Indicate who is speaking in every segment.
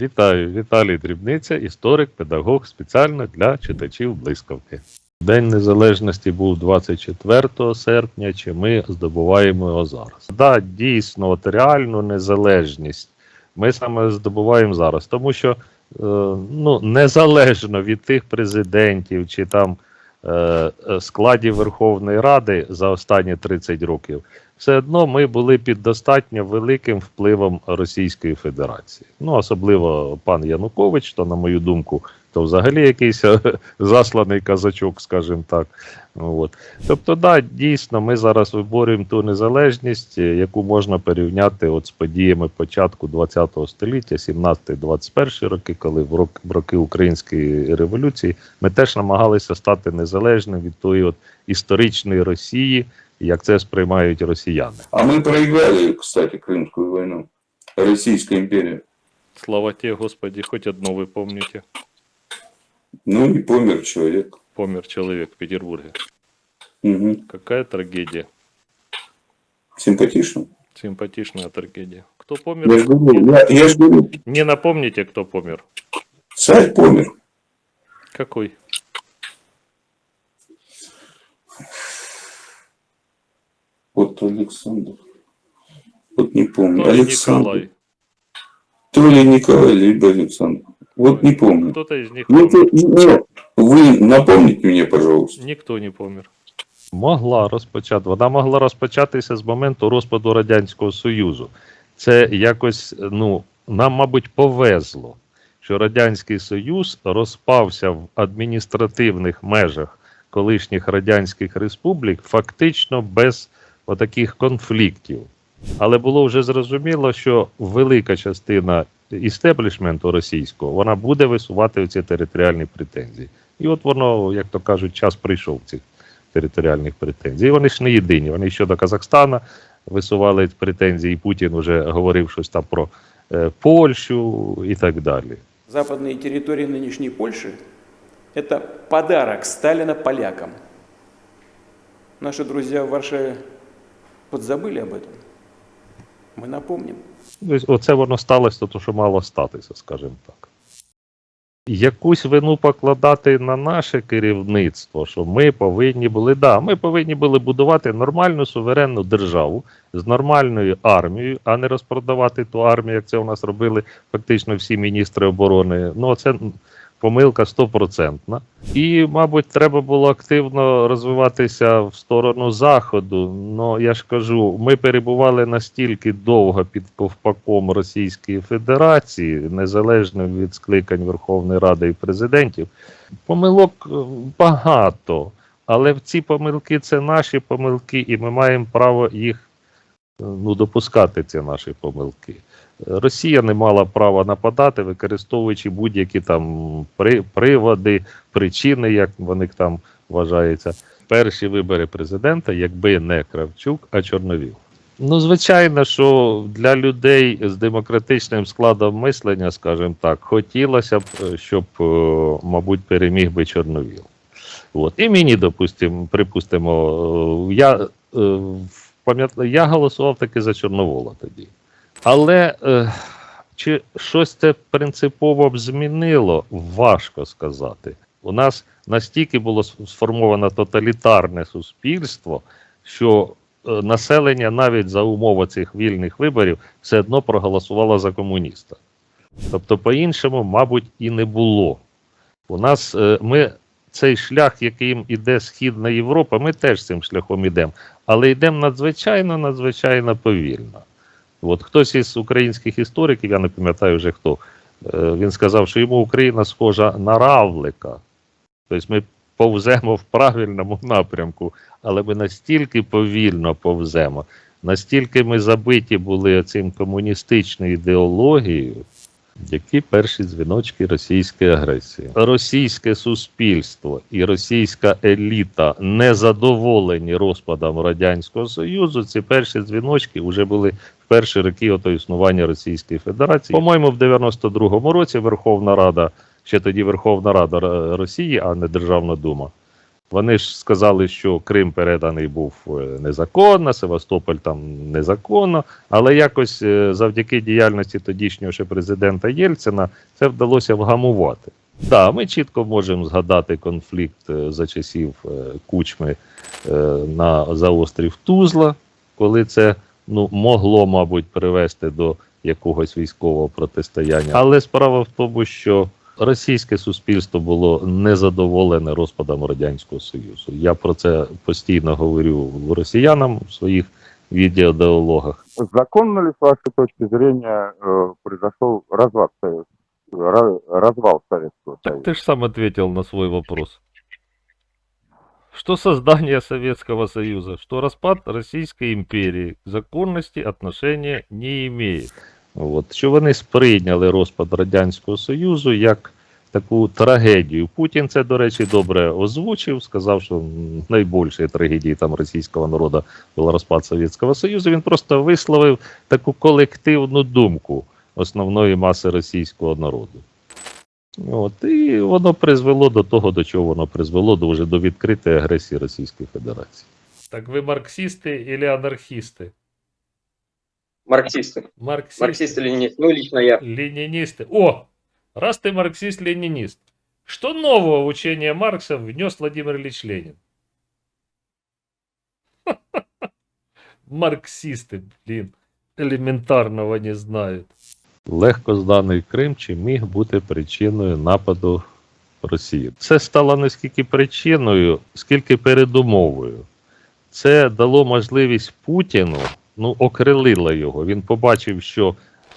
Speaker 1: Вітаю, Віталій Дрібниця, історик, педагог спеціально для читачів блискавки. День Незалежності був 24 серпня, чи ми здобуваємо його зараз. Да, дійсно, от реальну незалежність ми саме здобуваємо зараз, тому що е, ну, незалежно від тих президентів чи там е, е, складів Верховної Ради за останні 30 років, все одно ми були під достатньо великим впливом Російської Федерації. Ну, особливо пан Янукович, то, на мою думку, то взагалі якийсь е, засланий казачок, скажімо так. От. Тобто, да, дійсно, ми зараз виборюємо ту незалежність, е, яку можна порівняти от з подіями початку ХХ століття, 17-21 роки, коли в рок- в роки Української революції ми теж намагалися стати незалежним від тої от історичної Росії, як це сприймають росіяни.
Speaker 2: А мы проиграли, кстати, Крымскую войну. Российская империя.
Speaker 1: Слава тебе, Господи, хоть одно вы помните.
Speaker 2: Ну и помер человек.
Speaker 1: Помер человек в Петербурге.
Speaker 2: Угу.
Speaker 1: Какая трагедия.
Speaker 2: Симпатично.
Speaker 1: Симпатичная трагедия. Кто
Speaker 2: Я
Speaker 1: помер?
Speaker 2: ж говорю, я, я ж говорю,
Speaker 1: Не напомните, кто помер.
Speaker 2: царь помер.
Speaker 1: Какой?
Speaker 2: Вот Александр. Вот не помню.
Speaker 1: То ли
Speaker 2: Александр.
Speaker 1: Николай.
Speaker 2: То ли Николай, либо Александр. Вот не помню.
Speaker 1: Кто-то из них
Speaker 2: Ну, то- нет, вы напомните мне, пожалуйста.
Speaker 1: Ніхто не помер. Могла розпочати. Вона могла розпочатися з моменту розпаду Радянського Союзу. Це якось, ну, нам, мабуть, повезло, що Радянський Союз розпався в адміністративних межах колишніх радянських республік фактично без отаких конфліктів. Але було вже зрозуміло, що велика частина істеблішменту російського вона буде висувати ці територіальні претензії. І от воно, як то кажуть, час прийшов цих територіальних претензій. І вони ж не єдині. Вони щодо Казахстана висували претензії. Путін вже говорив щось там про е, Польщу і так далі.
Speaker 3: Западные территории нынешней Польши – это подарок Сталина полякам. Наши друзья в Варшаве подзабыли об этом. Мы напомним.
Speaker 1: Тобто Оце воно сталося, то що мало статися, скажімо так. Якусь вину покладати на наше керівництво, що ми повинні були, да, ми повинні були будувати нормальну суверенну державу з нормальною армією, а не розпродавати ту армію, як це у нас робили фактично всі міністри оборони. Ну, це помилка стопроцентна. І, мабуть, треба було активно розвиватися в сторону заходу. Ну я ж кажу, ми перебували настільки довго під ковпаком Російської Федерації, незалежно від скликань Верховної Ради і президентів. Помилок е, багато, але ці помилки це наші помилки, і ми маємо право їх е, ну, допускати ці наші помилки. Росія не мала права нападати, використовуючи будь-які там при, приводи, причини, як вони там вважаються. Перші вибори президента, якби не Кравчук, а Чорновіл. Ну, звичайно, що для людей з демократичним складом мислення, скажімо так, хотілося б, е, щоб, е, мабуть, переміг би Чорновіл. От. І мені, допустимо, припустимо, е, я, я голосував таки за Чорновола тоді. Але е, чи щось це принципово б змінило, важко сказати. У нас настільки було сформовано тоталітарне суспільство, що е, населення навіть за умови цих вільних виборів все одно проголосувало за комуніста. Тобто, по-іншому, мабуть, і не було. У нас е, ми цей шлях, яким іде Східна Європа, ми теж цим шляхом йдемо, але йдемо надзвичайно, надзвичайно повільно. От хтось із українських істориків, я не пам'ятаю вже хто, е, він сказав, що йому Україна схожа на равлика. Тобто ми повземо в правильному напрямку, але ми настільки повільно повземо, настільки ми забиті були цим комуністичною ідеологією, які перші дзвіночки російської агресії. Російське суспільство і російська еліта незадоволені розпадом Радянського Союзу. Ці перші дзвіночки вже були перші роки ото існування Російської Федерації. По-моєму, в 92-му році Верховна Рада, ще тоді Верховна Рада Росії, а не Державна Дума. Вони ж сказали, що Крим переданий був е, незаконно, Севастополь там незаконно, але якось е, завдяки діяльності тодішнього ще президента Єльцина це вдалося вгамувати. Так, ми чітко можемо згадати конфлікт е, за часів Кучми на за острів Тузла, коли це ну, могло, мабуть, привести до якогось військового протистояння. Але справа в тому, що російське суспільство було незадоволене розпадом Радянського Союзу. Я про це постійно говорю росіянам в своїх відеодіалогах.
Speaker 4: Законно ли, с вашей точки зрения, э, произошел развал, ра- развал Советского
Speaker 1: Так
Speaker 4: Союза?
Speaker 1: ты же сам ответил на свой вопрос. Что создание Советского Союза, что распад Российской империи к законности отношения не имеет. От, що вони сприйняли розпад Радянського Союзу як таку трагедію. Путін це, до речі, добре озвучив, сказав, що найбільшою трагедією там російського народу був розпад Совєтського Союзу. Він просто висловив таку колективну думку основної маси російського народу. От, і воно призвело до того, до чого воно призвело, до вже до відкритої агресії Російської Федерації. Так ви марксисти или анархісти?
Speaker 5: Марксисты.
Speaker 1: Марксисти.
Speaker 5: Марксисты-ленинисты. Ну, лично я.
Speaker 1: Ленинисты. О, раз ты марксист-ленинист, что нового в учение Маркса внес Владимир Ильич Ленин? Марксисты, блин, элементарного не знают. Легко зданий Крим чи міг бути причиною нападу Росії. Це стало не скільки причиною, скільки передумовою. Це дало можливість Путіну, ну, окрилило його. Він побачив, що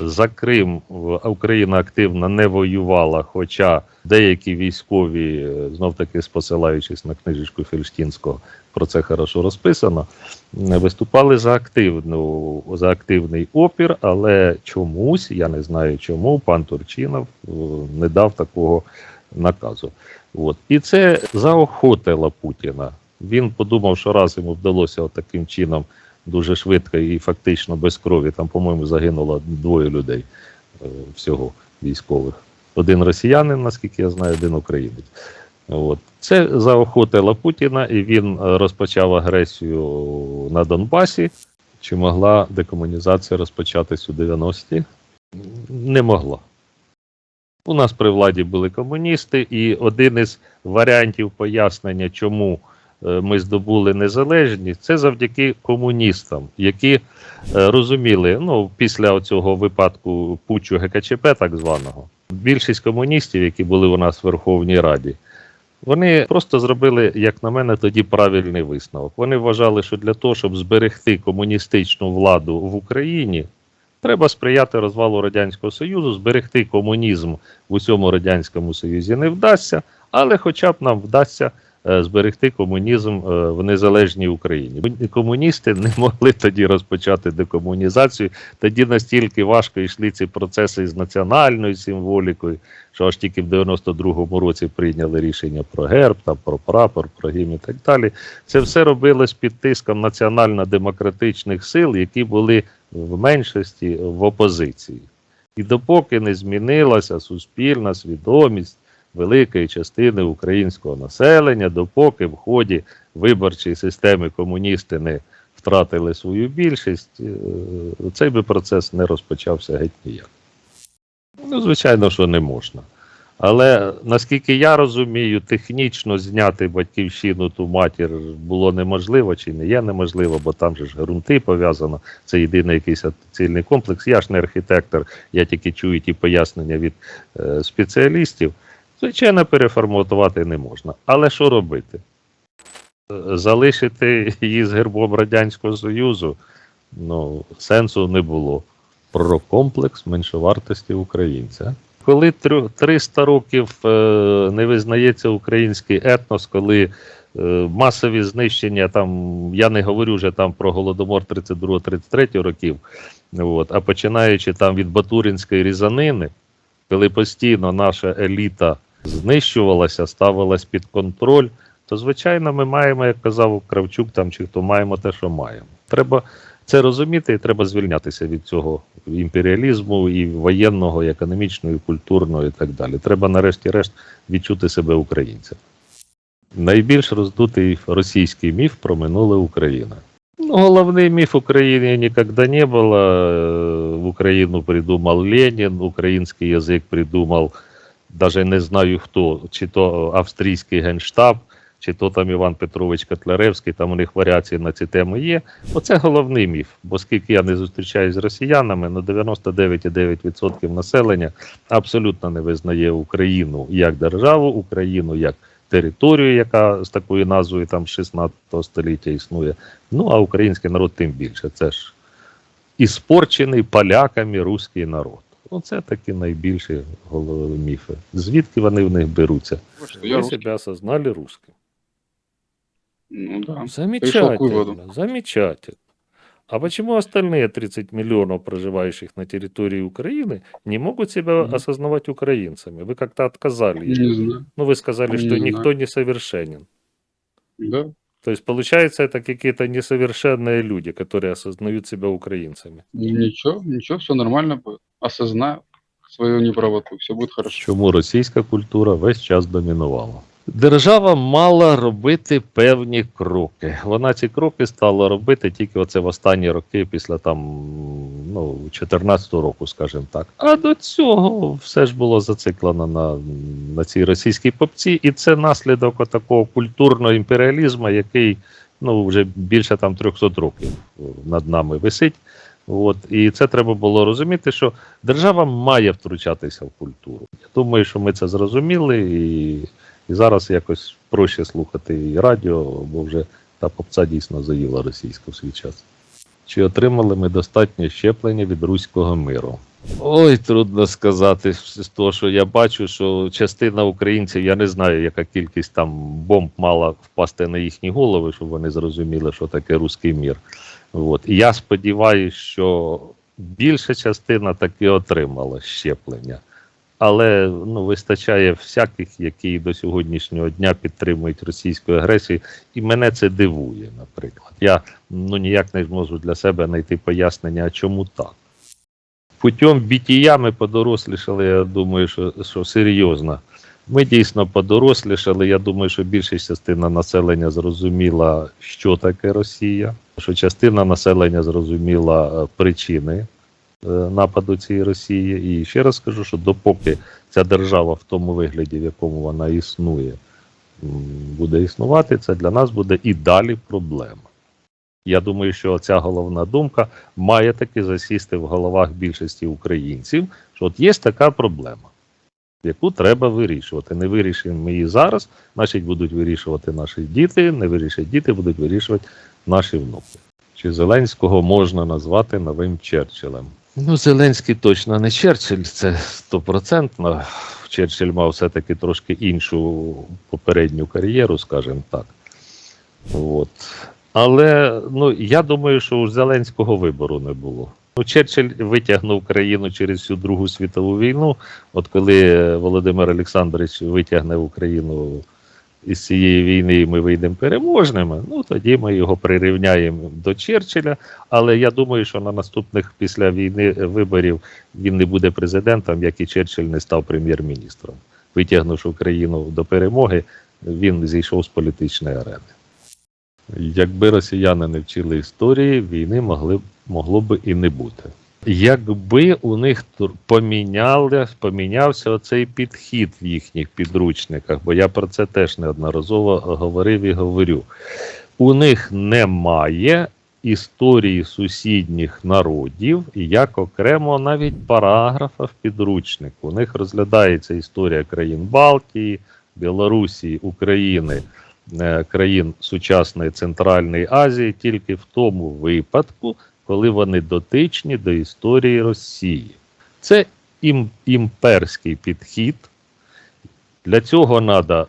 Speaker 1: за Крим Україна активно не воювала, хоча деякі військові, знов таки посилаючись на книжечку Фельштінського, про це хорошо розписано, м, виступали за активну за активний опір, але чомусь, я не знаю чому, пан Турчинов е, не дав такого наказу. От. І це заохотило Путіна. Він подумав, що раз йому вдалося таким чином дуже швидко і фактично без крові. Там, по-моєму, загинуло двоє людей е, всього військових. Один росіянин, наскільки я знаю, один українець. От. Це заохотило Путіна, і він е, розпочав агресію на Донбасі. Чи могла декомунізація розпочатись у 90-ті? Не могла. У нас при владі були комуністи, і один із варіантів пояснення, чому ми здобули незалежність, це завдяки комуністам, які е, розуміли, ну, після цього випадку путчу ГКЧП, так званого, більшість комуністів, які були у нас в Верховній Раді, вони просто зробили, як на мене, тоді правильний висновок. Вони вважали, що для того, щоб зберегти комуністичну владу в Україні, треба сприяти розвалу Радянського Союзу, зберегти комунізм в усьому Радянському Союзі не вдасться, але хоча б нам вдасться е, зберегти комунізм е, в незалежній Україні. Комуністи не могли тоді розпочати декомунізацію. Тоді настільки важко йшли ці процеси з національною символікою, що аж тільки в 92-му році прийняли рішення про герб, там, про прапор, про гімн і так далі. Це все робилось під тиском національно-демократичних сил, які були в меншості в опозиції. І допоки не змінилася суспільна свідомість великої частини українського населення, допоки в ході виборчої системи комуністи не втратили свою більшість, е, цей би процес не розпочався геть ніяк. Ну, звичайно, що не можна. Але наскільки я розумію, технічно зняти батьківщину ту матір було неможливо чи не є неможливо, бо там же ж ґрунти пов'язано. Це єдиний якийсь цільний комплекс. Я ж не архітектор, я тільки чую ті пояснення від е, спеціалістів. Звичайно, переформатувати не можна. Але що робити? Е, Залишити її з гербом Радянського Союзу ну, сенсу не було. Про комплекс меншовартості українця. Коли трю- 300 років е, не визнається український етнос, коли е, масові знищення, там я не говорю вже там про голодомор 32-33 років, от, а починаючи там від Батуринської різанини, коли постійно наша еліта знищувалася, ставилась під контроль, то звичайно ми маємо, як казав Кравчук, там чи хто маємо те, що маємо. Треба це розуміти, і треба звільнятися від цього імперіалізму і воєнного, і економічного, і культурного, і так далі. Треба, нарешті-решт, відчути себе українцем. Найбільш роздутий російський міф про минуле України. Ну, головний міф України ніколи не було. Е, Україну придумав Ленін, український язик придумав, навіть не знаю хто, чи то австрійський генштаб, чи то там Іван Петрович Котляревський, там у них варіації на ці теми є. Оце головний міф. Бо скільки я не зустрічаюсь з росіянами, ну 99,9% населення абсолютно не визнає Україну як державу, Україну як територію, яка з такою назвою там 16 століття існує. Ну а український народ тим більше. Це ж іспорчений поляками руський народ. Оце такі найбільші голови міфи. Звідки вони в них беруться?
Speaker 5: Что я
Speaker 1: Вы
Speaker 5: русский.
Speaker 1: себя осознали русским.
Speaker 5: Ну да. Пришел к
Speaker 1: Замечательно,
Speaker 5: выводу.
Speaker 1: замечательно. А почему остальные 30 миллионов проживающих на территории Украины не могут себя
Speaker 5: Мгм.
Speaker 1: осознавать украинцами? Вы как-то отказали. им.
Speaker 5: Не знаю.
Speaker 1: Ну, вы сказали, что
Speaker 5: Не
Speaker 1: никто
Speaker 5: знаю.
Speaker 1: не совершенен.
Speaker 5: Да.
Speaker 1: То есть, получается, это какие-то несовершенные люди, которые осознают себя украинцами.
Speaker 5: Ничего, ничего, все нормально будет. Осознаю свою неправоту, все будет хорошо.
Speaker 1: Чому російська культура весь час домінувала? Держава мала робити певні кроки. Вона ці кроки стала робити тільки оце в останні роки, після там ну 14-го року, скажімо так. А до цього все ж було зациклено на, на цій російській попці, і це наслідок такого культурного імперіалізму, який ну вже більше там 300 років над нами висить. От і це треба було розуміти, що держава має втручатися в культуру. Я думаю, що ми це зрозуміли, і, і зараз якось проще слухати і радіо, бо вже та попца дійсно заїла російську в свій час. Чи отримали ми достатньо щеплення від руського миру? Ой, трудно сказати з того, що я бачу, що частина українців, я не знаю, яка кількість там бомб мала впасти на їхні голови, щоб вони зрозуміли, що таке руський мір. От. І я сподіваюся, що більша частина таки отримала щеплення. Але ну, вистачає всяких, які до сьогоднішнього дня підтримують російську агресію, і мене це дивує, наприклад. Я ну, ніяк не зможу для себе знайти пояснення, чому так. Путем бітія ми подорослішали, я думаю, що, що серйозно. Ми дійсно подорослішали. Я думаю, що більша частина населення зрозуміла, що таке Росія, що частина населення зрозуміла е, причини нападу цієї Росії. І ще раз скажу, що допоки ця держава в тому вигляді, в якому вона існує, буде існувати, це для нас буде і далі проблема. Я думаю, що ця головна думка має таки засісти в головах більшості українців, що от є така проблема яку треба вирішувати. Не вирішимо ми її зараз, значить будуть вирішувати наші діти, не вирішать діти, будуть вирішувати наші внуки. Чи Зеленського можна назвати новим Черчиллем? Ну, Зеленський точно не Черчилль, це стопроцентно. Черчилль мав все-таки трошки іншу попередню кар'єру, скажімо так. От. Але ну, я думаю, що у Зеленського вибору не було. Ну, Черчилль витягнув країну через всю Другу світову війну. От коли Володимир Олександрович витягне Україну із цієї війни, ми вийдемо переможними, ну тоді ми його прирівняємо до Черчилля. Але я думаю, що на наступних після війни виборів він не буде президентом, як і Черчилль не став прем'єр-міністром. Витягнувши Україну до перемоги, він зійшов з політичної арени. Якби росіяни не вчили історії, війни могли могло би і не бути. Якби у них поміняли, помінявся оцей підхід в їхніх підручниках, бо я про це теж неодноразово говорив і говорю. У них немає історії сусідніх народів як окремо навіть параграфа в підручнику. У них розглядається історія країн Балтії, Білорусі, України, е, країн сучасної Центральної Азії тільки в тому випадку, коли вони дотичні до історії Росії. Це імперський підхід. Для цього треба,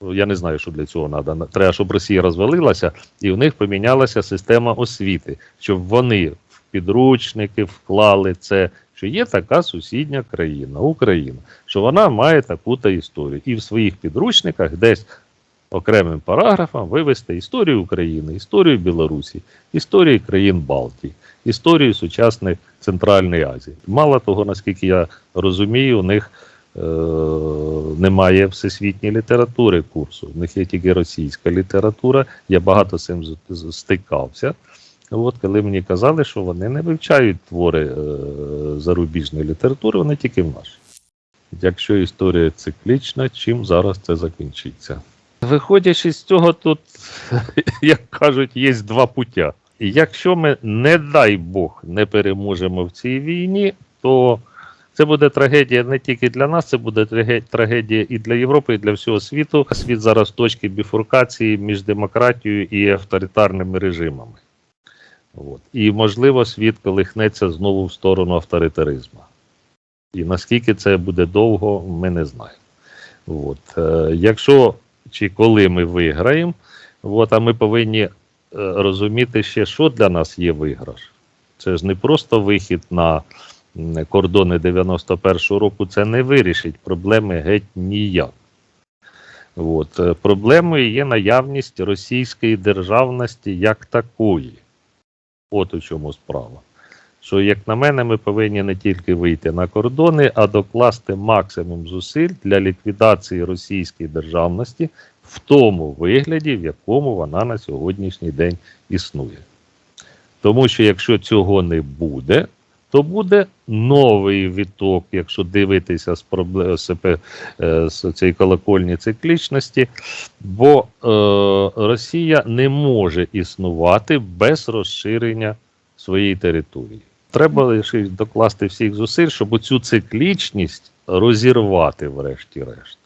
Speaker 1: я не знаю, що для цього треба. Треба, щоб Росія розвалилася, і в них помінялася система освіти, щоб вони в підручники вклали це, що є така сусідня країна, Україна, що вона має таку-то історію. І в своїх підручниках десь окремим параграфом вивести історію України, історію Білорусі, історію країн Балтії, історію сучасної Центральної Азії. Мало того, наскільки я розумію, у них е, немає всесвітньої літератури курсу. В них є тільки російська література. Я багато з цим стикався. От коли мені казали, що вони не вивчають твори е, зарубіжної літератури, вони тільки в нашій. Якщо історія циклічна, чим зараз це закінчиться? Виходячи з цього, тут, як кажуть, є два пуття. Якщо ми, не дай Бог, не переможемо в цій війні, то це буде трагедія не тільки для нас, це буде трагедія і для Європи, і для всього світу. Світ зараз в точці біфуркації між демократією і авторитарними режимами. От. І, можливо, світ колихнеться знову в сторону авторитаризму. І наскільки це буде довго, ми не знаємо. От. Е, якщо чи коли ми виграємо, от, а ми повинні е, розуміти ще, що для нас є виграш. Це ж не просто вихід на кордони 91-го року, це не вирішить проблеми геть ніяк. От. е, Проблемою є наявність російської державності як такої. От у чому справа. Що, як на мене, ми повинні не тільки вийти на кордони, а докласти максимум зусиль для ліквідації російської державності в тому вигляді, в якому вона на сьогоднішній день існує. Тому що якщо цього не буде, то буде новий віток, якщо дивитися з, з, е, з цієї колокольні циклічності, бо е, Росія не може існувати без розширення своєї території. Треба лише докласти всіх зусиль, щоб цю циклічність розірвати, врешті-решт.